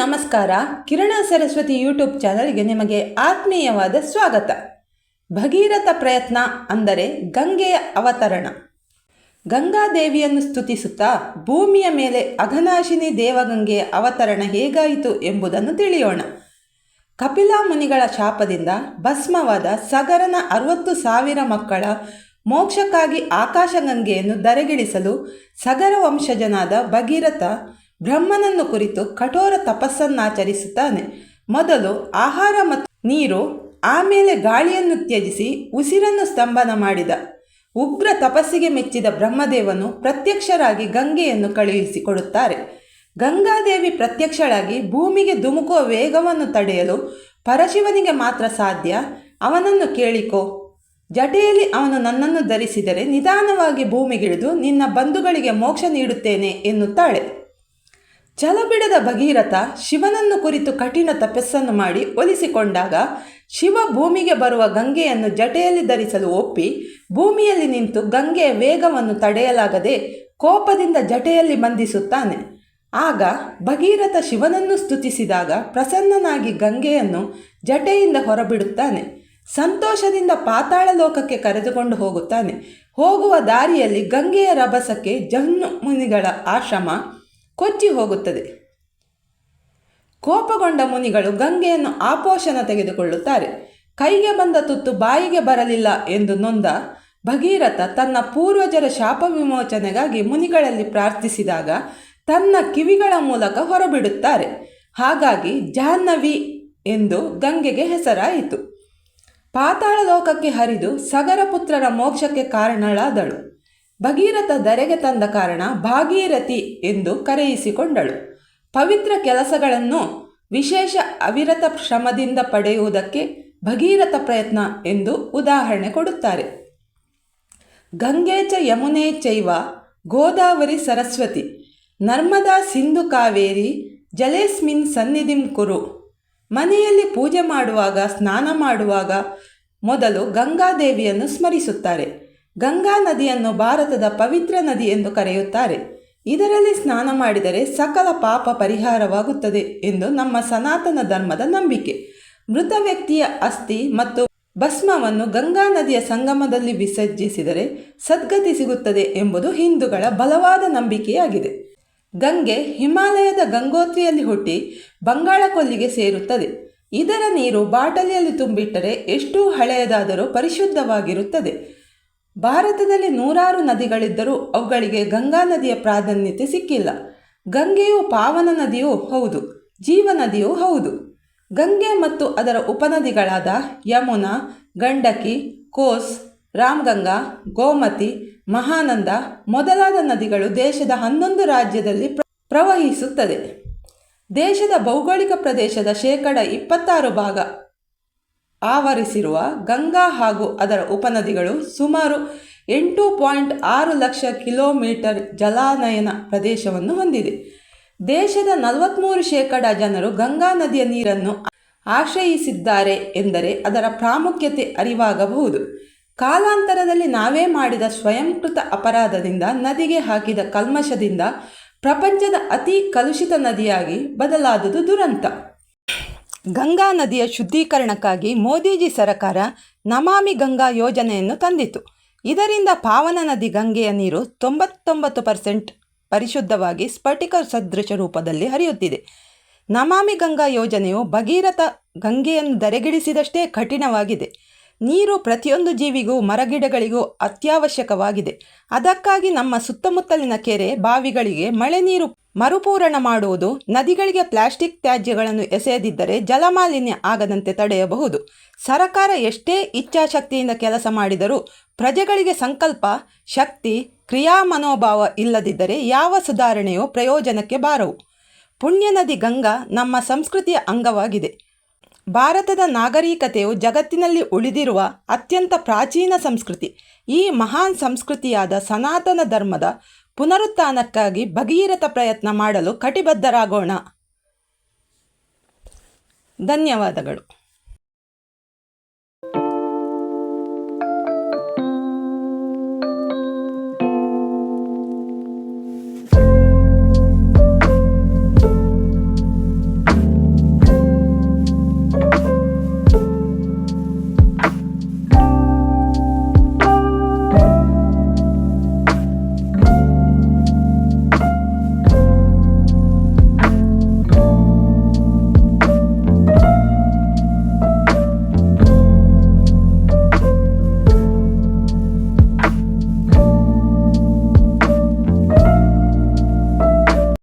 ನಮಸ್ಕಾರ. ಕಿರಣ ಸರಸ್ವತಿ ಯೂಟ್ಯೂಬ್ ಚಾನಲ್ಗೆ ನಿಮಗೆ ಆತ್ಮೀಯವಾದ ಸ್ವಾಗತ. ಭಗೀರಥ ಪ್ರಯತ್ನ ಅಂದರೆ ಗಂಗೆಯ ಅವತರಣ. ಗಂಗಾದೇವಿಯನ್ನು ಸ್ತುತಿಸುತ್ತಾ ಭೂಮಿಯ ಮೇಲೆ ಅಘನಾಶಿನಿ ದೇವಗಂಗೆಯ ಅವತರಣ ಹೇಗಾಯಿತು ಎಂಬುದನ್ನು ತಿಳಿಯೋಣ. ಕಪಿಲಾ ಮುನಿಗಳ ಶಾಪದಿಂದ ಭಸ್ಮವಾದ ಸಗರನ ಅರವತ್ತು ಸಾವಿರ ಮಕ್ಕಳ ಮೋಕ್ಷಕ್ಕಾಗಿ ಆಕಾಶಗಂಗೆಯನ್ನು ದರೆಗಿಳಿಸಲು ಸಗರ ವಂಶಜನಾದ ಭಗೀರಥ ಬ್ರಹ್ಮನನ್ನು ಕುರಿತು ಕಠೋರ ತಪಸ್ಸನ್ನಾಚರಿಸುತ್ತಾನೆ. ಮೊದಲು ಆಹಾರ ಮತ್ತು ನೀರು, ಆಮೇಲೆ ಗಾಳಿಯನ್ನು ತ್ಯಜಿಸಿ ಉಸಿರನ್ನು ಸ್ತಂಭನ ಮಾಡಿದ. ಉಗ್ರ ತಪಸ್ಸಿಗೆ ಮೆಚ್ಚಿದ ಬ್ರಹ್ಮದೇವನು ಪ್ರತ್ಯಕ್ಷರಾಗಿ ಗಂಗೆಯನ್ನು ಕಳುಹಿಸಿಕೊಡುತ್ತಾರೆ. ಗಂಗಾದೇವಿ ಪ್ರತ್ಯಕ್ಷಳಾಗಿ ಭೂಮಿಗೆ ಧುಮುಕುವ ವೇಗವನ್ನು ತಡೆಯಲು ಪರಶಿವನಿಗೆ ಮಾತ್ರ ಸಾಧ್ಯ. ಅವನನ್ನು ಕೇಳಿಕೋ. ಜಟೆಯಲ್ಲಿ ಅವನು ನನ್ನನ್ನು ಧರಿಸಿದರೆ ನಿಧಾನವಾಗಿ ಭೂಮಿಗಿಳಿದು ನಿನ್ನ ಬಂಧುಗಳಿಗೆ ಮೋಕ್ಷ ನೀಡುತ್ತೇನೆ ಎನ್ನುತ್ತಾಳೆ. ಛಲಬಿಡದ ಭಗೀರಥ ಶಿವನನ್ನು ಕುರಿತು ಕಠಿಣ ತಪಸ್ಸನ್ನು ಮಾಡಿ ಒಲಿಸಿಕೊಂಡಾಗ ಶಿವ ಭೂಮಿಗೆ ಬರುವ ಗಂಗೆಯನ್ನು ಜಟೆಯಲ್ಲಿ ಧರಿಸಲು ಒಪ್ಪಿ ಭೂಮಿಯಲ್ಲಿ ನಿಂತು ಗಂಗೆಯ ವೇಗವನ್ನು ತಡೆಯಲಾಗದೆ ಕೋಪದಿಂದ ಜಟೆಯಲ್ಲಿ ಬಂಧಿಸುತ್ತಾನೆ. ಆಗ ಭಗೀರಥ ಶಿವನನ್ನು ಸ್ತುತಿಸಿದಾಗ ಪ್ರಸನ್ನನಾಗಿ ಗಂಗೆಯನ್ನು ಜಟೆಯಿಂದ ಹೊರಬಿಡುತ್ತಾನೆ. ಸಂತೋಷದಿಂದ ಪಾತಾಳ ಲೋಕಕ್ಕೆ ಕರೆದುಕೊಂಡು ಹೋಗುತ್ತಾನೆ. ಹೋಗುವ ದಾರಿಯಲ್ಲಿ ಗಂಗೆಯ ರಭಸಕ್ಕೆ ಜಹ್ನು ಮುನಿಗಳ ಆಶ್ರಮ ಕೊಚ್ಚಿ ಹೋಗುತ್ತದೆ. ಕೋಪಗೊಂಡ ಮುನಿಗಳು ಗಂಗೆಯನ್ನು ಆಪೋಷಣ ತೆಗೆದುಕೊಳ್ಳುತ್ತಾರೆ. ಕೈಗೆ ಬಂದ ತುತ್ತು ಬಾಯಿಗೆ ಬರಲಿಲ್ಲ ಎಂದು ನೊಂದ ಭಗೀರಥ ತನ್ನ ಪೂರ್ವಜರ ಶಾಪ ವಿಮೋಚನೆಗಾಗಿ ಮುನಿಗಳಲ್ಲಿ ಪ್ರಾರ್ಥಿಸಿದಾಗ ತನ್ನ ಕಿವಿಗಳ ಮೂಲಕ ಹೊರಬಿಡುತ್ತಾರೆ. ಹಾಗಾಗಿ ಜಾಹ್ನವಿ ಎಂದು ಗಂಗೆಗೆ ಹೆಸರಾಯಿತು. ಪಾತಾಳ ಲೋಕಕ್ಕೆ ಹರಿದು ಸಗರ ಪುತ್ರರ ಮೋಕ್ಷಕ್ಕೆ ಕಾರಣಳಾದಳು. ಭಗೀರಥ ಧರೆಗೆ ತಂದ ಕಾರಣ ಭಾಗೀರಥಿ ಎಂದು ಕರೆಯಿಸಿಕೊಂಡಳು. ಪವಿತ್ರ ಕೆಲಸಗಳನ್ನು ವಿಶೇಷ ಅವಿರತ ಶ್ರಮದಿಂದ ಪಡೆಯುವುದಕ್ಕೆ ಭಗೀರಥ ಪ್ರಯತ್ನ ಎಂದು ಉದಾಹರಣೆ ಕೊಡುತ್ತಾರೆ. ಗಂಗೆ ಚ ಯಮುನೆ ಚೈವ ಗೋದಾವರಿ ಸರಸ್ವತಿ, ನರ್ಮದಾ ಸಿಂಧು ಕಾವೇರಿ, ಜಲೇಸ್ಮಿನ್ ಸನ್ನಿಧಿಂ ಕುರು. ಮನೆಯಲ್ಲಿ ಪೂಜೆ ಮಾಡುವಾಗ, ಸ್ನಾನ ಮಾಡುವಾಗ ಮೊದಲು ಗಂಗಾದೇವಿಯನ್ನು ಸ್ಮರಿಸುತ್ತಾರೆ. ಗಂಗಾ ನದಿಯನ್ನು ಭಾರತದ ಪವಿತ್ರ ನದಿ ಎಂದು ಕರೆಯುತ್ತಾರೆ. ಇದರಲ್ಲಿ ಸ್ನಾನ ಮಾಡಿದರೆ ಸಕಲ ಪಾಪ ಪರಿಹಾರವಾಗುತ್ತದೆ ಎಂದು ನಮ್ಮ ಸನಾತನ ಧರ್ಮದ ನಂಬಿಕೆ. ಮೃತ ವ್ಯಕ್ತಿಯ ಅಸ್ಥಿ ಮತ್ತು ಭಸ್ಮವನ್ನು ಗಂಗಾ ನದಿಯ ಸಂಗಮದಲ್ಲಿ ವಿಸರ್ಜಿಸಿದರೆ ಸದ್ಗತಿ ಸಿಗುತ್ತದೆ ಎಂಬುದು ಹಿಂದೂಗಳ ಬಲವಾದ ನಂಬಿಕೆಯಾಗಿದೆ. ಗಂಗೆ ಹಿಮಾಲಯದ ಗಂಗೋತ್ರಿಯಲ್ಲಿ ಹುಟ್ಟಿ ಬಂಗಾಳ ಕೊಲ್ಲಿಗೆ ಸೇರುತ್ತದೆ. ಇದರ ನೀರು ಬಾಟಲಿಯಲ್ಲಿ ತುಂಬಿಟ್ಟರೆ ಎಷ್ಟೂ ಹಳೆಯದಾದರೂ ಪರಿಶುದ್ಧವಾಗಿರುತ್ತದೆ. ಭಾರತದಲ್ಲಿ ನೂರಾರು ನದಿಗಳಿದ್ದರೂ ಅವುಗಳಿಗೆ ಗಂಗಾ ನದಿಯ ಪ್ರಾಧಾನ್ಯತೆ ಸಿಕ್ಕಿಲ್ಲ. ಗಂಗೆಯು ಪಾವನ ನದಿಯೂ ಹೌದು, ಜೀವ ನದಿಯೂ ಹೌದು. ಗಂಗೆ ಮತ್ತು ಅದರ ಉಪನದಿಗಳಾದ ಯಮುನಾ, ಗಂಡಕಿ, ಕೋಸ್, ರಾಮ್ಗಂಗಾ, ಗೋಮತಿ, ಮಹಾನಂದ ಮೊದಲಾದ ನದಿಗಳು ದೇಶದ ಹನ್ನೊಂದು ರಾಜ್ಯದಲ್ಲಿ ಪ್ರವಹಿಸುತ್ತದೆ. ದೇಶದ ಭೌಗೋಳಿಕ ಪ್ರದೇಶದ ಶೇಕಡ ಇಪ್ಪತ್ತಾರು ಭಾಗ ಆವರಿಸಿರುವ ಗಂಗಾ ಹಾಗೂ ಅದರ ಉಪನದಿಗಳು ಸುಮಾರು ಎಂಟು ಪಾಯಿಂಟ್ ಆರು ಲಕ್ಷ ಕಿಲೋಮೀಟರ್ ಜಲಾನಯನ ಪ್ರದೇಶವನ್ನು ಹೊಂದಿದೆ. ದೇಶದ ನಲವತ್ತ್ಮೂರು ಶೇಕಡ ಜನರು ಗಂಗಾ ನದಿಯ ನೀರನ್ನು ಆಶ್ರಯಿಸಿದ್ದಾರೆ ಎಂದರೆ ಅದರ ಪ್ರಾಮುಖ್ಯತೆ ಅರಿವಾಗಬಹುದು. ಕಾಲಾಂತರದಲ್ಲಿ ನಾವೇ ಮಾಡಿದ ಸ್ವಯಂಕೃತ ಅಪರಾಧದಿಂದ ನದಿಗೆ ಹಾಕಿದ ಕಲ್ಮಶದಿಂದ ಪ್ರಪಂಚದ ಅತಿ ಕಲುಷಿತ ನದಿಯಾಗಿ ಬದಲಾದುದು ದುರಂತ. ಗಂಗಾ ನದಿಯ ಶುದ್ಧೀಕರಣಕ್ಕಾಗಿ ಮೋದಿಜಿ ಸರಕಾರ ನಮಾಮಿ ಗಂಗಾ ಯೋಜನೆಯನ್ನು ತಂದಿತು. ಇದರಿಂದ ಪಾವನ ನದಿ ಗಂಗೆಯ ನೀರು ತೊಂಬತ್ತೊಂಬತ್ತು ಪರ್ಸೆಂಟ್ ಪರಿಶುದ್ಧವಾಗಿ ಸ್ಫಟಿಕ ಸದೃಶ ರೂಪದಲ್ಲಿ ಹರಿಯುತ್ತಿದೆ. ನಮಾಮಿ ಗಂಗಾ ಯೋಜನೆಯು ಭಗೀರಥ ಗಂಗೆಯನ್ನು ದರೆಗಿಳಿಸಿದಷ್ಟೇ ಕಠಿಣವಾಗಿದೆ. ನೀರು ಪ್ರತಿಯೊಂದು ಜೀವಿಗೂ, ಮರಗಿಡಗಳಿಗೂ ಅತ್ಯವಶ್ಯಕವಾಗಿದೆ. ಅದಕ್ಕಾಗಿ ನಮ್ಮ ಸುತ್ತಮುತ್ತಲಿನ ಕೆರೆ ಬಾವಿಗಳಿಗೆ ಮಳೆ ನೀರು ಮರುಪೂರಣ ಮಾಡುವುದು, ನದಿಗಳಿಗೆ ಪ್ಲಾಸ್ಟಿಕ್ ತ್ಯಾಜ್ಯಗಳನ್ನು ಎಸೆಯದಿದ್ದರೆ ಜಲಮಾಲಿನ್ಯ ಆಗದಂತೆ ತಡೆಯಬಹುದು. ಸರಕಾರ ಎಷ್ಟೇ ಇಚ್ಛಾಶಕ್ತಿಯಿಂದ ಕೆಲಸ ಮಾಡಿದರೂ ಪ್ರಜೆಗಳಿಗೆ ಸಂಕಲ್ಪ, ಶಕ್ತಿ, ಕ್ರಿಯಾ ಮನೋಭಾವ ಇಲ್ಲದಿದ್ದರೆ ಯಾವ ಸುಧಾರಣೆಯೂ ಪ್ರಯೋಜನಕ್ಕೆ ಬಾರವು. ಪುಣ್ಯ ನದಿ ಗಂಗಾ ನಮ್ಮ ಸಂಸ್ಕೃತಿಯ ಅಂಗವಾಗಿದೆ. ಭಾರತದ ನಾಗರಿಕತೆಯು ಜಗತ್ತಿನಲ್ಲಿ ಉಳಿದಿರುವ ಅತ್ಯಂತ ಪ್ರಾಚೀನ ಸಂಸ್ಕೃತಿ. ಈ ಮಹಾನ್ ಸಂಸ್ಕೃತಿಯಾದ ಸನಾತನ ಧರ್ಮದ ಪುನರುತ್ಥಾನಕ್ಕಾಗಿ ಭಗೀರಥ ಪ್ರಯತ್ನ ಮಾಡಲು ಕಟಿಬದ್ಧರಾಗೋಣ. ಧನ್ಯವಾದಗಳು.